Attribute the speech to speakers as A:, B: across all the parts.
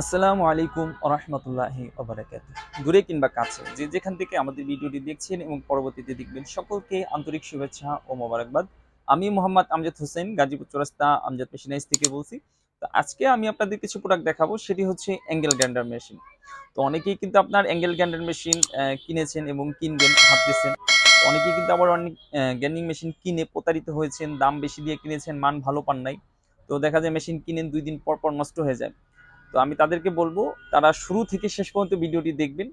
A: আসসালামু আলাইকুম রহমতুল্লাহি ওবরাকাত দূরে কিংবা কাছে, যে যেখান থেকে আমাদের ভিডিওটি দেখছেন এবং পরবর্তীতে দেখবেন, সকলকে আন্তরিক শুভেচ্ছা ও মোবারকবাদ। আমি মোহাম্মদ আমজাদ হোসেন, গাজীপুর চৌরাস্তা আমজাদ মেশিনাইজ থেকে বলছি। তো আজকে আমি আপনাদের কিছু প্রোডাক্ট দেখাবো, সেটি হচ্ছে অ্যাঙ্গেল গ্রাইন্ডার মেশিন তো অনেকেই কিন্তু আপনার অ্যাঙ্গেল গ্রাইন্ডার মেশিন কিনেছেন এবং কিনবেন, ভাবতেছেন। তো অনেকেই কিন্তু আবার অনেক গ্যান্ডিং মেশিন কিনে প্রতারিত হয়েছেন, দাম বেশি দিয়ে কিনেছেন, মান ভালো পান নাই। তো দেখা যায় মেশিন কিনেন, দুই দিন পর পর নষ্ট হয়ে যায়। তো আমি তাদেরকে বলব, তারা শুরু থেকে শেষ পর্যন্ত ভিডিওটি দেখবেন।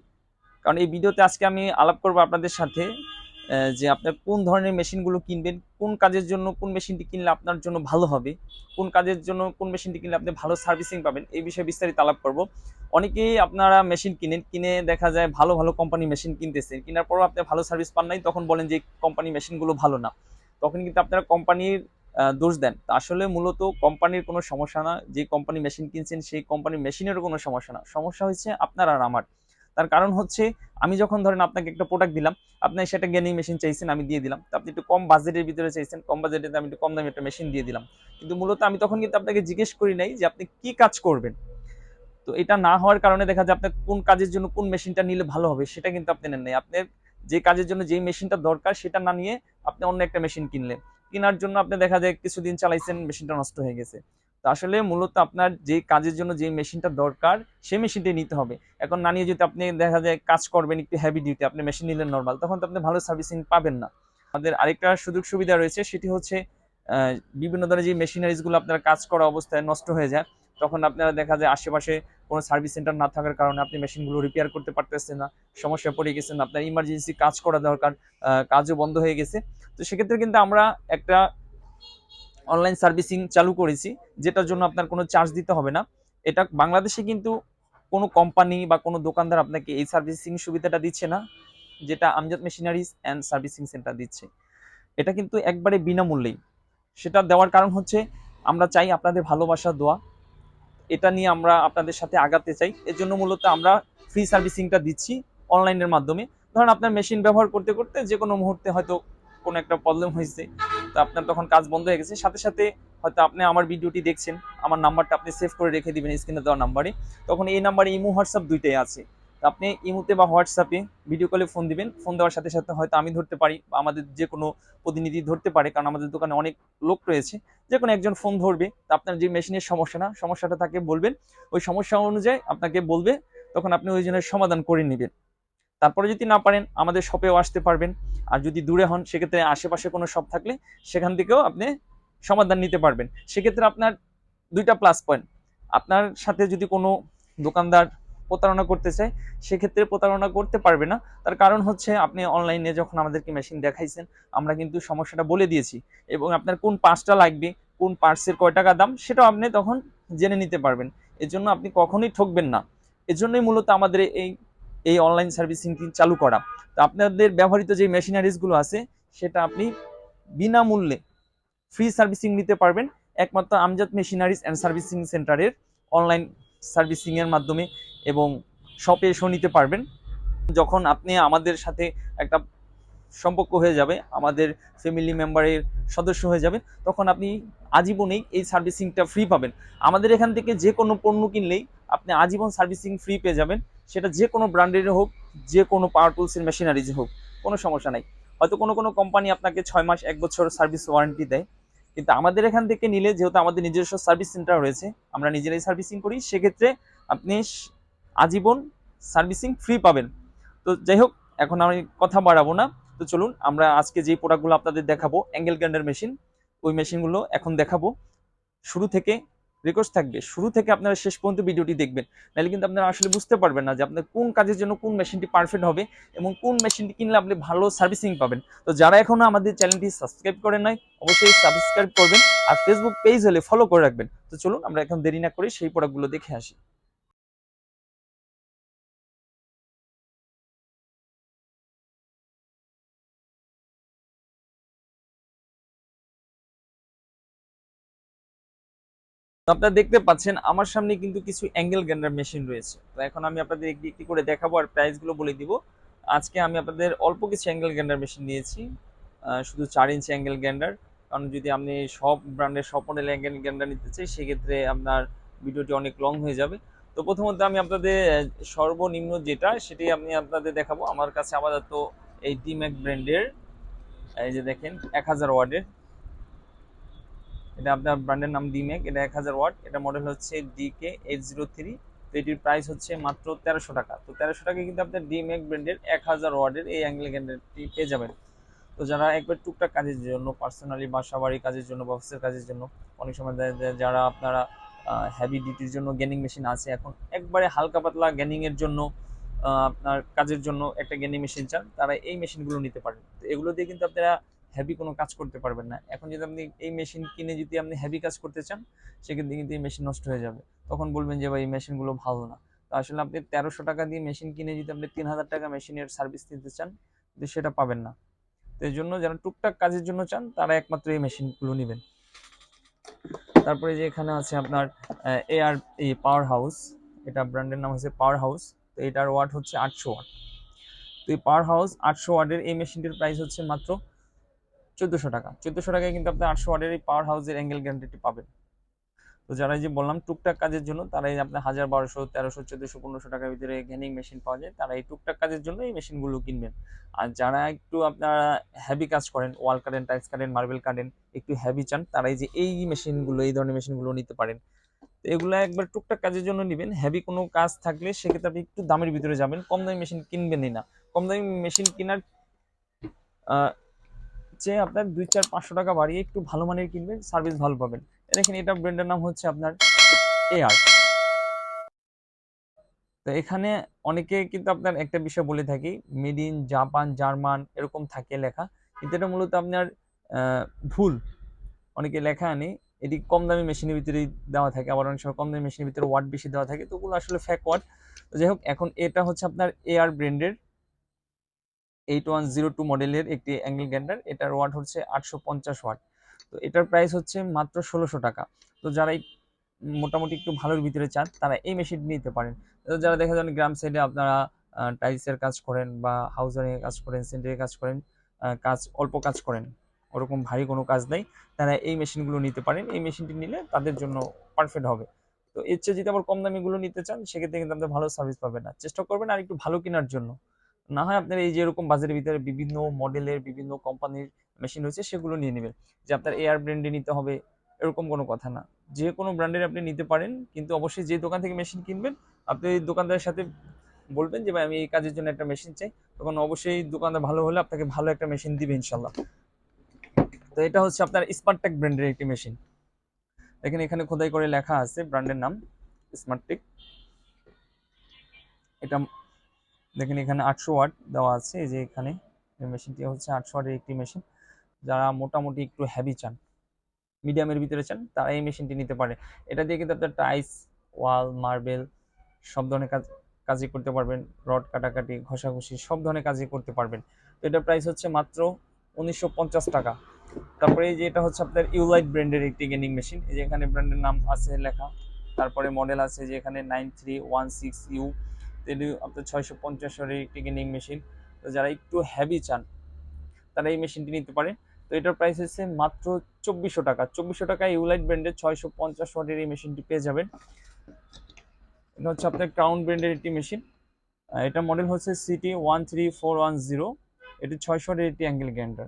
A: কারণ এই ভিডিওতে আজকে আমি আলাপ করব আপনাদের সাথে যে আপনার কোন ধরনের মেশিনগুলো কিনবেন, কোন কাজের জন্য কোন মেশিনটি কিনলে আপনার জন্য ভালো হবে, কোন কাজের জন্য কোন মেশিনটি কিনলে আপনি ভালো সার্ভিসিং পাবেন, এই বিষয়ে বিস্তারিত আলাপ করব। অনেকেই আপনারা মেশিন কিনেন, কিনে দেখা যায় ভালো ভালো কোম্পানি মেশিন কিনতেছেন কেনার পরও আপনি ভালো সার্ভিস পান নাই, তখন বলেন যে কোম্পানি মেশিনগুলো ভালো না। তখন কিন্তু আপনারা কোম্পানির দোষ দেন। আসলে মূলত কোম্পানির কোনো সমস্যা না। যে কোম্পানি মেশিন কিনছেন, সেই কোম্পানির মেশিনেরও কোনো সমস্যা না। সমস্যা হচ্ছে আপনার আর আমার। তার কারণ হচ্ছে, আমি যখন ধরেন আপনাকে একটা প্রোডাক্ট দিলাম, আপনি সেটা গেমিং মেশিন চাইছেন, আমি দিয়ে দিলাম। আপনি একটু কম বাজেটের ভিতরে চাইছেন, কম বাজেটে আমি একটু কম দামে একটা মেশিন দিয়ে দিলাম। কিন্তু মূলত আমি তখন কিন্তু আপনাকে জিজ্ঞেস করি নাই যে আপনি কি কাজ করবেন। তো এটা না হওয়ার কারণে দেখা যায় আপনার কোন কাজের জন্য কোন মেশিনটা নিলে ভালো হবে, সেটা কিন্তু আপনি নেন নাই। আপনার যে কাজের জন্য যেই মেশিনটা দরকার, সেটা না নিয়ে আপনি অন্য একটা মেশিন কিনলেন। কেনার জন্য আপনি দেখা যায় কিছুদিন চালাইছেন, মেশিনটা নষ্ট হয়ে গেছে। তো আসলে মূলত আপনার যে কাজের জন্য যে মেশিনটা দরকার সেই মেশিনটি নিতে হবে। এখন না নিয়ে যদি আপনি দেখা যায় কাজ করবেন একটু হ্যাভি ডিউটি আপনি মেশিন নিলেন নর্মাল তখন তো আপনি ভালো সার্ভিসিং পাবেন না। আমাদের আরেকটা সুযোগ সুবিধা রয়েছে, সেটি হচ্ছে বিভিন্ন ধরনের যে মেশিনারিজগুলো আপনার কাজ করা অবস্থায় নষ্ট হয়ে যায় তখন আপনারা দেখা যায় আশেপাশে কোনো সার্ভিস সেন্টার না থাকার কারণে আপনি মেশিনগুলো রিপেয়ার করতে পারতেছেন না সমস্যা পড়ে গেছেন, আপনার ইমার্জেন্সি কাজ করা দরকার কাজও বন্ধ হয়ে গেছে। তো সেক্ষেত্রে কিন্তু আমরা একটা অনলাইন সার্ভিসিং চালু করেছি, যেটার জন্য আপনার কোনো চার্জ দিতে হবে না। এটা বাংলাদেশে কিন্তু কোনো কোম্পানি বা কোনো দোকানদার আপনাকে এই সার্ভিসিং সুবিধাটা দিচ্ছে না, যেটা Amjad machineries and servicing centre দিচ্ছে। এটা কিন্তু একবারে বিনামূল্যেই। সেটা দেওয়ার কারণ হচ্ছে আমরা চাই আপনাদের ভালোবাসা, দোয়া। এটা নিয়ে আমরা আপনাদের সাথে আগাতে চাই। এর জন্য মূলত আমরা ফ্রি সার্ভিসিংটা দিচ্ছি অনলাইনের মাধ্যমে। ধরেন আপনার মেশিন ব্যবহার করতে করতে যে কোনো মুহূর্তে হয়তো কোনো একটা প্রবলেম হয়েছে, তো আপনার তখন কাজ বন্ধ হয়ে গেছে। সাথে সাথে হয়তো আপনি আমার ভিডিওটি দেখছেন, আমার নাম্বারটা আপনি সেভ করে রেখে দিবেন স্ক্রিনে দেওয়া নাম্বারে তখন এই নাম্বারে ইমো হোয়াটসঅ্যাপ দুইটাই আছে। আপনি ইমোতে বা হোয়াটসঅ্যাপে ভিডিও কলে ফোন দিবেন ফোন দেওয়ার সাথে সাথে হয়তো আমি ধরতে পারি বা আমাদের যে কোনো প্রতিনিধি ধরতে পারে, কারণ আমাদের দোকানে অনেক লোক রয়েছে। যে কোনো একজন ফোন ধরবে, তা আপনার যে মেশিনের সমস্যা না, সমস্যাটা তাকে বলবেন। ওই সমস্যা অনুযায়ী আপনাকে বলবে, তখন আপনি ওই জন্য সমাধান করে নেবেন। তারপরে যদি না পারেন, আমাদের শপেও আসতে পারবেন। আর যদি দূরে হন, সেক্ষেত্রে আশেপাশে কোনো শপ থাকলে সেখান থেকেও আপনি সমাধান নিতে পারবেন। সেক্ষেত্রে আপনার দুইটা প্লাস পয়েন্ট আপনার সাথে যদি কোনো দোকানদার প্রতারণা করতে চায় সেক্ষেত্রে প্রতারণা করতে পারবে না। তার কারণ হচ্ছে আপনি অনলাইনে যখন আমাদেরকে মেশিন দেখাইছেন, আমরা কিন্তু সমস্যাটা বলে দিয়েছি এবং আপনার কোন পাঁচটা লাগবে, কোন পার্টসের কয় টাকা দাম, সেটাও আপনি তখন জেনে নিতে পারবেন। এর জন্য আপনি কখনোই ঠকবেন না। এর জন্যই মূলত আমাদের এই এই অনলাইন সার্ভিসিংটি চালু করা। তো আপনাদের ব্যবহৃত যে মেশিনারিজগুলো আছে, সেটা আপনি বিনামূল্যে ফ্রি সার্ভিসিং নিতে পারবেন। একমাত্র আমজাদ মেশিনারিজ অ্যান্ড সার্ভিসিং সেন্টারের অনলাইন সার্ভিসিংয়ের মাধ্যমে এবং শপে এসেও নিতে পারবেন। যখন আপনি আমাদের সাথে একটা সম্পর্ক হয়ে যাবে, আমাদের ফ্যামিলি মেম্বারের সদস্য হয়ে যাবেন, তখন আপনি আজীবনেই এই সার্ভিসিংটা ফ্রি পাবেন। আমাদের এখান থেকে যে কোনো পণ্য কিনলেই আপনি আজীবন সার্ভিসিং ফ্রি পেয়ে যাবেন। সেটা যে কোনো ব্র্যান্ডের হোক, যে কোনো পাওয়ার টুলসের মেশিনারিজ হোক, কোনো সমস্যা নাই। হয়তো কোনো কোনো কোম্পানি আপনাকে ছয় মাস, এক বছর সার্ভিস ওয়ারেন্টি দেয়। কিন্তু আমাদের এখান থেকে নিলে যেহেতু আমাদের নিজস্ব সার্ভিস সেন্টার রয়েছে, আমরা নিজেরাই সার্ভিসিং করি, সেক্ষেত্রে আপনি আজীবন সার্ভিসিং ফ্রি পাবেন। তো যাই হোক, এখন আমি কথা বাড়াবো না। তো চলুন, আমরা আজকে যে প্রোডাক্টগুলো আপনাদের দেখাবো অ্যাঙ্গেল গ্রাইন্ডার মেশিন ওই মেশিনগুলো এখন দেখাবো। শুরু থেকে রিকোয়েস্ট থাকবে। শুরু থেকে আপনারা শেষ পর্যন্ত ভিডিওটি দেখবেন। নাহলে কিন্তু আপনারা আসলে বুঝতে পারবেন না যে আপনার কোন কাজের জন্য কোন মেশিনটি পারফেক্ট হবে এবং কোন মেশিনটি কিনলে আপনি ভালো সার্ভিসিং পাবেন। তো যারা এখনও আমাদের চ্যানেলটি সাবস্ক্রাইব করেন নাই, অবশ্যই সাবস্ক্রাইব করবেন আর ফেসবুক পেজ হলে ফলো করে রাখবেন। তো চলুন আমরা এখন দেরি না করে সেই প্রোডাক্টগুলো দেখে আসি। তো আপনারা দেখতে পাচ্ছেন, আমার সামনে কিন্তু কিছু অ্যাঙ্গেল গ্রাইন্ডার মেশিন রয়েছে। তো এখন আমি আপনাদের একটি একটি করে দেখাবো আর প্রাইসগুলো বলে দিব। আজকে আমি আপনাদের অল্প কিছু অ্যাঙ্গেল গ্রাইন্ডার মেশিন নিয়েছি শুধু চার ইঞ্চি অ্যাঙ্গেল গ্রাইন্ডার। কারণ যদি আপনি সব ব্র্যান্ডের সব মডেল অ্যাঙ্গেল গ্রাইন্ডার নিতে চাই, সেক্ষেত্রে আপনার ভিডিওটি অনেক লং হয়ে যাবে। তো তো প্রথমত আমি আপনাদের সর্বনিম্ন যেটা সেটি আমি আপনাদের দেখাবো। আমার কাছে আপাতত এই ডিম্যাক ব্র্যান্ডের এই যে দেখেন, এক হাজার ওয়ার্ডের এটা আপনার ব্র্যান্ডের নাম ডিমেক এটা এক হাজার ওয়াট, এটা মডেল হচ্ছে ডিকে এইট জিরো থ্রি তো এটির প্রাইস হচ্ছে মাত্র তেরোশো টাকা। তো তেরোশো টাকা কিন্তু আপনার ডিমেক ব্র্যান্ডের এক হাজার ওয়ার্ডের এই অ্যাঙ্গেল গ্যান্ডেরটি পেয়ে যাবেন। তো যারা একবার টুকটাক কাজের জন্য পার্সোনালি বাসা বাড়ি কাজের জন্য বা অফিসের কাজের জন্য, অনেক সময় যারা আপনারা হেভি ডিউটির জন্য গেনিং মেশিন আছে, এখন একবারে হালকা পাতলা গেনিংয়ের জন্য আপনার কাজের জন্য একটা গেনিং মেশিন চান, তারা এই মেশিনগুলো নিতে পারেন। তো এগুলো দিয়ে কিন্তু আপনারা হেভি কোনো কাজ করতে পারবেন না। এখন যদি আপনি এই মেশিন কিনে যদি আপনি হেভি কাজ করতে চান, সেক্ষেত্রে কিন্তু এই মেশিন নষ্ট হয়ে যাবে। তখন বলবেন যে, ভাই, এই মেশিনগুলো ভালো না। তো আসলে আপনি তেরোশো টাকা দিয়ে মেশিন কিনে যদি আপনি তিন হাজার টাকা মেশিনের সার্ভিস দিতে চান সেটা পাবেন না। তো এই জন্য যারা টুকটাক কাজের জন্য চান, তারা একমাত্র এই মেশিনগুলো নেবেন। তারপরে যে এখানে আছে আপনার এআর এই পাওয়ার হাউস এটা ব্র্যান্ডের নাম হচ্ছে পাওয়ার হাউস তো এটার ওয়াট হচ্ছে আটশো ওয়াট তো এই পাওয়ার হাউস আটশো ওয়াটের এই মেশিনটির প্রাইস হচ্ছে মাত্র চোদ্দোশো টাকা। চোদ্দোশো টাকায় কিন্তু আপনি আটশো ওয়াটের এই পাওয়ার হাউসের অ্যাঙ্গেল গ্যারান্টিটি পাবেন। তো যারা যে বললাম টুকটাক কাজের জন্য, তারা এই আপনার হাজার বারোশো, তেরোশো, চোদ্দোশো, পনেরোশো টাকার ভিতরে গ্যানিং মেশিন পাওয়া যায়, তারা এই টুকটাক কাজের জন্য এই মেশিনগুলো কিনবেন। আর যারা একটু আপনারা হেভি কাজ করেন ওয়াল কাটেন টাইলস কাটেন মার্বেল কাটেন একটু হেভি চান, তারা এই যে এই মেশিনগুলো এই ধরনের মেশিনগুলো নিতে পারেন। তো এগুলো একবার টুকটাক কাজের জন্য নেবেন। হেভি কোনো কাজ থাকলে সেক্ষেত্রে আপনি একটু দামের ভিতরে যাবেন। কম দামি মেশিন কিনবেনই না। কম দামি মেশিন কেনার চেয়ে আপনার দুই চার পাঁচশো টাকা বাড়িয়ে একটু ভালো মানের কিনবেন সার্ভিস ভালো পাবেন। দেখেন, এটা ব্র্যান্ডের নাম হচ্ছে আপনার এআর তো এখানে অনেকে কিন্তু আপনার একটা বিষয় বলে থাকি মেড ইন জাপান জার্মান এরকম থাকে লেখা। কিন্তু এটা মূলত আপনার ভুল। অনেকে লেখা আনে, এটি কম দামি মেশিনের ভিতরে দেওয়া থাকে, আবার অনেক সময় কম দামি মেশিনের ভিতরে ওয়াট বেশি দেওয়া থাকে, তো ওগুলো আসলে ফ্যাক ওয়াট যাই হোক, এখন এটা হচ্ছে আপনার এআর ব্র্যান্ডের এইট ওয়ান জিরো টু মডেলের একটি অ্যাঙ্গেল গ্যান্ডার এটার ওয়াট হচ্ছে আটশো পঞ্চাশ ওয়াট তো এটার প্রাইস হচ্ছে মাত্র ষোলোশো টাকা। তো যারা মোটামুটি একটু ভালোর ভিতরে চান, তারা এই মেশিন নিতে পারেন। যারা দেখা যান গ্রাম সাইডে আপনারা টাইলসের কাজ করেন বা হাউজারিং এর কাজ করেন সেন্টারের কাজ করেন কাজ, অল্প কাজ করেন, ওরকম ভারী কোনো কাজ নেই, তারা এই মেশিনগুলো নিতে পারেন। এই মেশিনটি নিলে তাদের জন্য পারফেক্ট হবে। তো এর চেয়ে যদি আবার কম দামিগুলো নিতে চান, সেক্ষেত্রে কিন্তু আপনি ভালো সার্ভিস পাবেন না। চেষ্টা করবেন আর একটু ভালো কেনার জন্য। না হয় আপনার এই যে এরকম বাজারের ভিতরে বিভিন্ন মডেলের বিভিন্ন কোম্পানির মেশিন রয়েছে, সেগুলো নিয়ে নেবেন। যে আপনার এয়ার ব্র্যান্ডে নিতে হবে, এরকম কোনো কথা না। যে কোনো ব্র্যান্ডের আপনি নিতে পারেন, কিন্তু অবশ্যই যে দোকান থেকে মেশিন কিনবেন, আপনি দোকানদারের সাথে বলবেন যে, ভাই, আমি এই কাজের জন্য একটা মেশিন চাই। তখন অবশ্যই দোকানদার ভালো হলে আপনাকে ভালো একটা মেশিন দিবে ইনশাল্লাহ তো এটা হচ্ছে আপনার স্মার্টটেক ব্র্যান্ডের একটি মেশিন দেখেন এখানে খোদাই করে লেখা আছে ব্র্যান্ডের নাম স্মার্টটেক এটা দেখেন এখানে আটশো ওয়াট দেওয়া আছে, এই যে এখানে মেশিনটি হচ্ছে আটশো ওয়াটের একটি মেশিন। যারা মোটামুটি একটু হেভি চান মিডিয়ামের ভিতরে চান, তারা এই মেশিনটি নিতে পারে। এটা দিয়ে কিন্তু আপনার টাইস ওয়াল মার্বেল সব ধরনের কাজ, কাজই করতে পারবেন। রড কাটাকাটি, ঘষাঘষি সব ধরনের কাজই করতে পারবেন। তো এটার প্রাইস হচ্ছে মাত্র উনিশশো পঞ্চাশ টাকা। তারপরে যে এটা হচ্ছে আপনার ইউলাইট ব্র্যান্ডের একটি গেনিং মেশিন এই যে এখানে ব্র্যান্ডের নাম আছে লেখা। তারপরে মডেল আছে যে এখানে nine three one six U এটি আপনার ছয়শো পঞ্চাশের একটি গেমিং মেশিন। তো যারা একটু হেভি চান, তারা এই মেশিনটি নিতে পারে তো এটার প্রাইস হচ্ছে মাত্র চব্বিশশো টাকা। চব্বিশশো টাকায় ইউলাইট ব্র্যান্ডের ছয়শো পঞ্চাশ ওয়াটের এই মেশিনটি পেয়ে যাবেন। এটা হচ্ছে আপনার ক্রাউন ব্র্যান্ডের একটি মেশিন। এটা মডেল হচ্ছে CT one three four one zero এটি ছয়শো ওয়াটের একটি অ্যাঙ্গেল গ্রাইন্ডার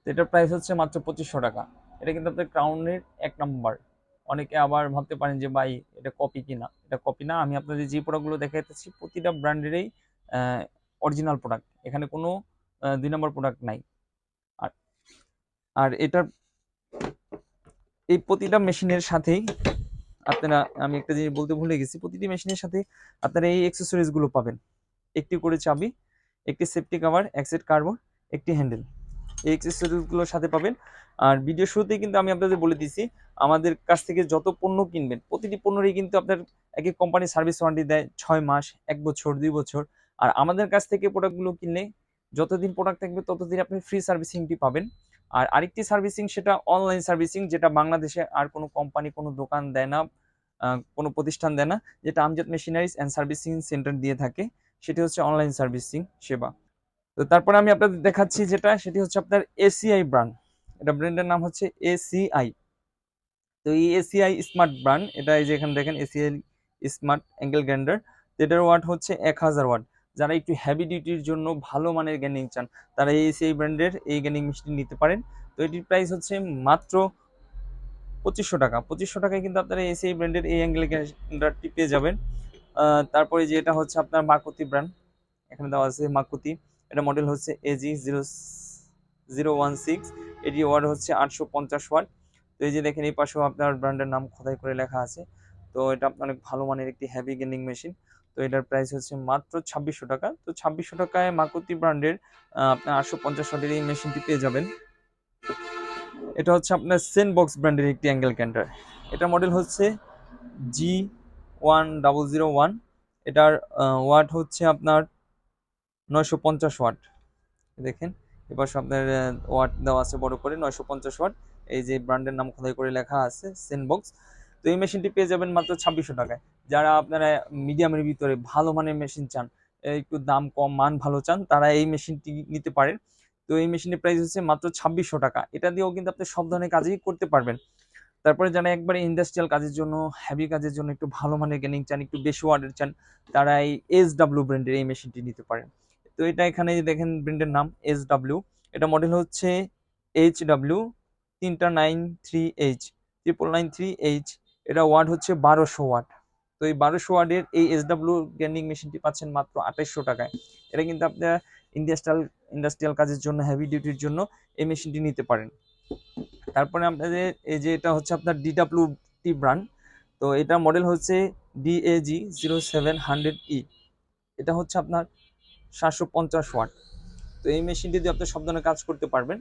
A: তো এটার প্রাইস হচ্ছে মাত্র পঁচিশশো টাকা। এটা কিন্তু আপনার ক্রাউনের এক নম্বর অনেকে আবার ভাবতে পারেন যে, ভাই, এটা কপি কিনা? এটা কপি না। আমি আপনাদের যে প্রোডাক্টগুলো দেখাইতেছি, প্রতিটা ব্র্যান্ডেরই অরিজিনাল প্রোডাক্ট এখানে কোনো দুই নম্বর প্রোডাক্ট নাই। আর আর এটার, এই প্রতিটা মেশিনের সাথেই আপনারা, আমি একটা জিনিস বলতে ভুলে গেছি, প্রতিটি মেশিনের সাথে আপনারা এই অ্যাক্সেসরিজগুলো পাবেন। একটি করে চাবি, একটি সেফটি কভার এক সেট কার্বন একটি হ্যান্ডেল এই অ্যাক্সেসরিজগুলোর সাথে পাবেন। আর ভিডিও শুরুতেই কিন্তু আমি আপনাদের বলে দিছি আমাদের কাছ থেকে যত পণ্য কিনবেন, প্রতিটি পণ্যরই কিন্তু আপনার এক এক কোম্পানি সার্ভিস ওয়ারেন্টি দেয়, ছয় মাস, এক বছর, দুই বছর। আর আমাদের কাছ থেকে প্রোডাক্টগুলো কিনলে যতদিন প্রোডাক্ট থাকবে, ততদিন আপনি ফ্রি সার্ভিসিংটি পাবেন। আর আরেকটি সার্ভিসিং সেটা অনলাইন সার্ভিসিং যেটা বাংলাদেশে আর কোনো কোম্পানি কোনো দোকান দেয় না কোনো প্রতিষ্ঠান দেয় না, যেটা Amjad machineries and servicing centre দিয়ে থাকে, সেটি হচ্ছে অনলাইন সার্ভিসিং সেবা। তো তারপরে আমি আপনাদের দেখাচ্ছি যেটা, সেটি হচ্ছে আপনার এসিআই ব্র্যান্ড এটা ব্র্যান্ডের নাম হচ্ছে এসিআই তো এই এসিআই স্মার্ট ব্র্যান্ড এটা এই যে এখানে দেখেন এসিআই স্মার্ট অ্যাঙ্গেল গ্রাইন্ডার এটার ওয়াট হচ্ছে এক হাজার ওয়াট যারা একটু হেভি ডিউটির জন্য ভালো মানের গ্যানিং চান, তারা এই সেই ব্র্যান্ডের এই গ্যানিং মেশিনটি নিতে পারেন। তো এটির প্রাইস হচ্ছে মাত্র পঁচিশশো টাকা। পঁচিশশো টাকায় কিন্তু আপনারা এই সেই ব্র্যান্ডের এই অ্যাঙ্গেল গ্রাইন্ডারটি পেয়ে যাবেন। তারপরে যে এটা হচ্ছে আপনার মাকুতি ব্র্যান্ড এখানে দেওয়া আছে মাকুতি। এটা মডেল হচ্ছে AG zero zero one six এটি ওয়াট হচ্ছে আটশো পঞ্চাশ ওয়াট তো এই যে দেখেন, এই পাশেও আপনার ব্র্যান্ডের নাম খোদাই করে লেখা আছে। তো এটা আপনার অনেক ভালো মানের একটি হেভি গেমিং মেশিন তো এটার প্রাইস হচ্ছে মাত্র ছাব্বিশশো টাকা। তো ছাব্বিশশো টাকায় মাকুতি ব্র্যান্ডের আপনার আটশো পঞ্চাশ ওয়াটের এই মেশিনটি পেয়ে যাবেন। এটা হচ্ছে আপনার সেন বক্স ব্র্যান্ডের একটি অ্যাঙ্গেল ক্যান্ডার এটা মডেল হচ্ছে G one double zero one এটার ওয়াট হচ্ছে আপনার নয়শো পঞ্চাশ ওয়াট দেখেন এবার আপনার ওয়াট দেওয়া আছে বড় করে নয়শো পঞ্চাশ ওয়াট এই যে ব্র্যান্ডের নাম খোদাই করে লেখা আছে সেন বক্স তো এই মেশিনটি পেয়ে যাবেন মাত্র ছাব্বিশশো টাকায়। যারা আপনারা মিডিয়ামের ভিতরে ভালো মানের মেশিন চান একটু দাম কম, মান ভালো চান, তারা এই মেশিনটি নিতে পারেন। তো এই মেশিনের প্রাইস হচ্ছে মাত্র ছাব্বিশশো টাকা। এটা দিয়েও কিন্তু আপনি সব ধরনের কাজই করতে পারবেন। তারপরে যারা একবারে ইন্ডাস্ট্রিয়াল কাজের জন্য হ্যাভি কাজের জন্য একটু ভালো মানের গেনিং চান, একটু বেশি ওয়ার্ডের চান, তারা এই এস ডাব্লিউ ব্র্যান্ডের এই মেশিনটি নিতে পারেন। তো এটা এখানে দেখেন ব্র্যান্ডের নাম এস ডাব্লিউ এটা মডেল হচ্ছে এইচ ডাব্লিউ তিনটা nine three H triple nine three H এটা ওয়ার্ড হচ্ছে বারোশো ওয়াট তো এই বারোশো ওয়ার্ডের এই এস ডাব্লিউ গ্যান্ডিং মেশিনটি পাচ্ছেন মাত্র আঠাইশশো টাকায়। এটা কিন্তু আপনার ইন্ডাস্ট্রিয়াল ইন্ডাস্ট্রিয়াল কাজের জন্য হেভি ডিউটির জন্য এই মেশিনটি নিতে পারেন। তারপরে আপনাদের এই যে এটা হচ্ছে আপনার ডিডাব্লিউ টি ব্র্যান্ড তো এটা মডেল হচ্ছে DAG zero seven hundred E এটা হচ্ছে আপনার সাতশো পঞ্চাশ ওয়াট তো এই মেশিনটি দিয়ে আপনি সব ধরনের কাজ করতে পারবেন।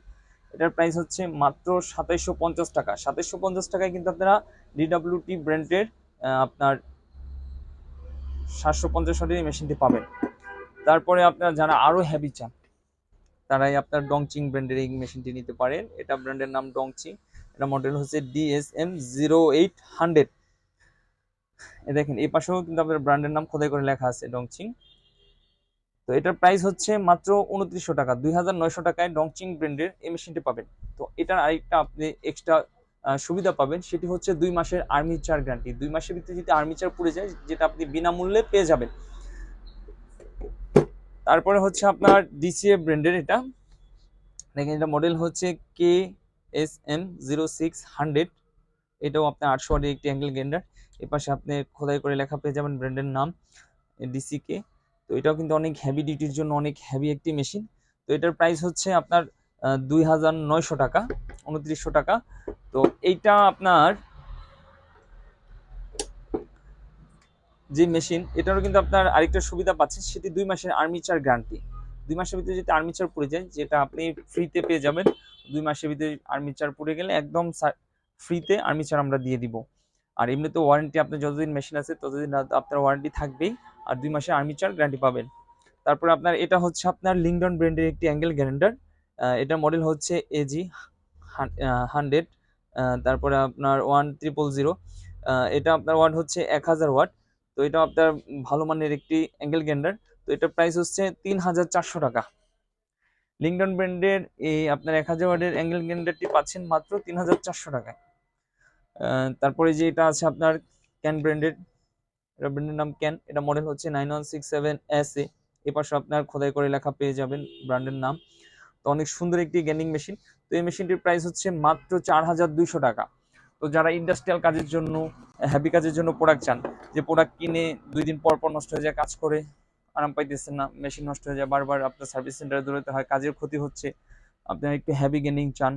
A: এটার প্রাইস হচ্ছে মাত্র সাতাইশশো পঞ্চাশ টাকা। সাতাইশশো পঞ্চাশ টাকায় কিন্তু আপনারা ডিডাব্লিউটি ব্র্যান্ডের আপনার সাতশো পঞ্চাশ ওয়াটের মেশিনটি পাবেন। তারপরে আপনারা যারা আরও হ্যাভি চান, তারাই আপনার ডংচিং ব্র্যান্ডের এই মেশিনটি নিতে পারেন। এটা ব্র্যান্ডের নাম ডংচিং এটা মডেল হচ্ছে ডিএসএম জিরো এইট হান্ড্রেড দেখেন, এই পাশেও কিন্তু আপনার ব্র্যান্ডের নাম খোদাই করে লেখা আছে ডংচিং তো এটার প্রাইস হচ্ছে মাত্র উনত্রিশশো টাকা, দুই হাজার নয়শো টাকায় ডংচিং ব্র্যান্ডের এই মেশিনটি পাবেন। তো এটার আরেকটা আপনি এক্সট্রা সুবিধা পাবেন, সেটি হচ্ছে দুই মাসের আর্মিচার গ্যারান্টি দুই মাসের ভিতরে যদি আর্মিচার পুড়ে যায়, যেটা আপনি বিনামূল্যে পেয়ে যাবেন। তারপরে হচ্ছে আপনার ডিসিএ ব্র্যান্ডের এটা। দেখেন, এটা মডেল হচ্ছে K S M zero six hundred এটাও আপনার আটশো একটি অ্যাঙ্গেল গ্যান্ডার এ পাশে আপনি খোদাই করে লেখা পেয়ে যাবেন ব্র্যান্ডের নাম ডিসিকে তো এটাও কিন্তু অনেক হেভি ডিউটির জন্য অনেক হেভি একটি মেশিন তো এটার প্রাইস হচ্ছে আপনার দুই হাজার নয়শো টাকা, উনত্রিশশো টাকা। তো এইটা আপনার যে মেশিন এটারও কিন্তু আপনার আরেকটা সুবিধা পাচ্ছেন, সেটি দুই মাসের আর্মিচার গ্যারান্টি দুই মাসের ভিতরে যদি আর্মিচার পড়ে যায়, যেটা আপনি ফ্রিতে পেয়ে যাবেন, দুই মাসের ভিতরে আর্মিচার পড়ে গেলে একদম ফ্রিতে আর্মিচার আমরা দিয়ে দিব। আর এমনিতে ওয়ারেন্টি আপনার যতদিন মেশিন আছে, ততদিন আপনার ওয়ারেন্টি থাকবেই। আর দুই মাসে মাসের আর্মিচার গ্যারান্টি পাবেন। তারপরে আপনার, এটা হচ্ছে আপনার লিংডন ব্র্যান্ডের একটি অ্যাঙ্গেল গ্যারেন্ডার এটা মডেল হচ্ছে এজি হান্ড্রেড তারপরে আপনার ওয়ান ট্রিপল জিরো এটা আপনার ওয়াট হচ্ছে এক হাজার ওয়াট তো এটা আপনার ভালো মানের একটি অ্যাঙ্গেল গ্যান্ডার তো এটার প্রাইস হচ্ছে তিন হাজার চারশো টাকা। লিংডন ব্র্যান্ডের এই আপনার এক হাজার ওয়াটের অ্যাঙ্গেল গ্যান্ডারটি পাচ্ছেন মাত্র তিন হাজার চারশো টাকায়। তারপরে যে এটা আছে আপনার ক্যান ব্র্যান্ডের এটা ব্র্যান্ডের নাম ক্যান, এটা মডেল হচ্ছে nine one six seven S A এ পাশে আপনার খোদাই করে লেখা পেয়ে যাবেন ব্র্যান্ডের নাম। তো অনেক সুন্দর একটি গেমিং মেশিন তো এই মেশিনটির প্রাইস হচ্ছে মাত্র চার হাজার দুইশো টাকা। তো যারা ইন্ডাস্ট্রিয়াল কাজের জন্য হ্যাভি কাজের জন্য প্রোডাক্ট চান, যে প্রোডাক্ট কিনে দুই দিন পর পর নষ্ট হয়ে যায়, কাজ করে আরাম পাইতেছেন না মেশিন নষ্ট হয়ে যায়, বারবার আপনার সার্ভিস সেন্টারে দৌড়াতে হয়, কাজের ক্ষতি হচ্ছে আপনার একটু হ্যাভি গেমিং চান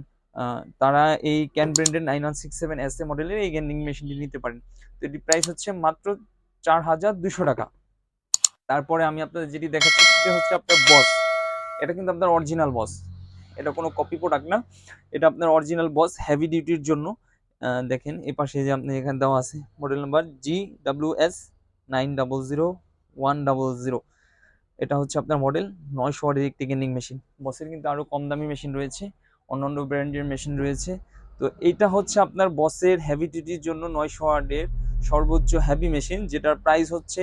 A: তারা এই ক্যান ব্র্যান্ডের nine one six seven S A মডেলের এই গেমিং মেশিনটি নিতে পারেন। তো এটি প্রাইস হচ্ছে মাত্র চার হাজার দুশো টাকা। তারপরে আমি আপনাদের যেটি দেখাচ্ছি, সেটি হচ্ছে আপনার বস এটা কিন্তু আপনার অরিজিনাল বস এটা কোনো কপি প্রোডাক্ট না। এটা আপনার অরিজিনাল বস হেভি ডিউটির জন্য। দেখেন, এ পাশে যে আপনি এখানে দেওয়া আছে model number G W S nine double zero one double zero এটা হচ্ছে আপনার মডেল নয়শো ওয়ার্ডের একটি গেমিং মেশিন বসের কিন্তু আরও কম দামি মেশিন রয়েছে, অন্যান্য ব্র্যান্ডের মেশিন রয়েছে। তো এইটা হচ্ছে আপনার বসের হেভি ডিউটির জন্য নয়শো ওয়ার্ডের সর্বোচ্চ হেভি মেশিন যেটার প্রাইস হচ্ছে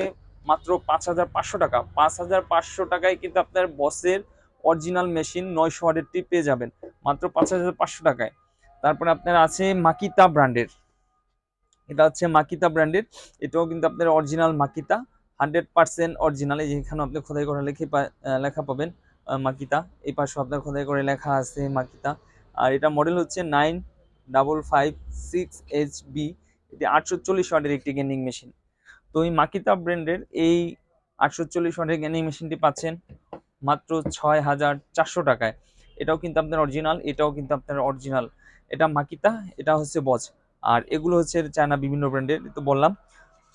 A: মাত্র পাঁচ হাজার পাঁচশো টাকা। পাঁচ হাজার পাঁচশো টাকায় কিন্তু আপনার বসের অরিজিনাল মেশিন নয়শো ওয়ার্ডেরটি পেয়ে যাবেন, মাত্র পাঁচ হাজার পাঁচশো টাকায়। তারপরে আপনার আছে মাকিতা ব্র্যান্ডের। এটা হচ্ছে মাকিতা ব্র্যান্ডের। এটাও কিন্তু আপনার original Makita, hundred percent original যেখানে আপনি খোদাই করে লিখে লেখা পাবেন মাকিতা। এই পাশে আপনার খোদাই করে লেখা আছে মাকিতা। আর এটা মডেল হচ্ছে nine double five six H B এটি আটশো চল্লিশ ওয়াটের একটি গেনিং মেশিন। তো এই মাকিতা ব্র্যান্ডের এই আটশো চল্লিশ ওয়াটের গেমিং মেশিনটি পাচ্ছেন মাত্র ছয় হাজার চারশো টাকায়। এটাও কিন্তু আপনার অরিজিনাল এটাও কিন্তু আপনার অরিজিনাল এটা মাকিতা, এটা হচ্ছে বজ। আর এগুলো হচ্ছে চায়না বিভিন্ন ব্র্যান্ডের, তো বললাম।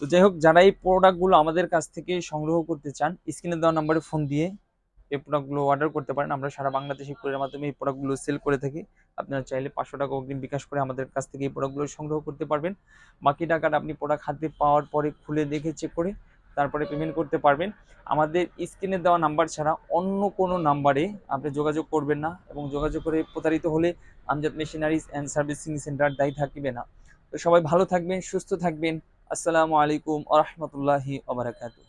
A: তো যাই হোক, যারা এই প্রোডাক্টগুলো আমাদের কাছ থেকে সংগ্রহ করতে চান, স্ক্রিনে দেওয়া নাম্বারে ফোন দিয়ে এই প্রোডাক্টগুলো অর্ডার করতে পারেন। আমরা সারা বাংলাদেশে কুরিয়ার মাধ্যমে এই প্রোডাক্টগুলো সেল করে থাকি। আপনারা চাইলে পাঁচশো টাকা অগ্রিম বিকাশ করে আমাদের কাছ থেকে এই প্রোডাক্টগুলো সংগ্রহ করতে পারবেন। বাকি টাকাটা আপনি প্রোডাক্ট হাতে পাওয়ার পরে খুলে দেখে চেক করে তারপরে পেমেন্ট করতে পারবেন। আমাদের স্ক্রিনে দেওয়া নাম্বার ছাড়া অন্য কোনো নাম্বারে আপনি যোগাযোগ করবেন না এবং যোগাযোগ করে প্রতারিত হলে Amjad machineries and servicing centre দায়ী থাকবে না। তো সবাই ভালো থাকবেন, সুস্থ থাকবেন। আসসালামু আলাইকুম আ রহমতুল্লাহি আবরাকাতু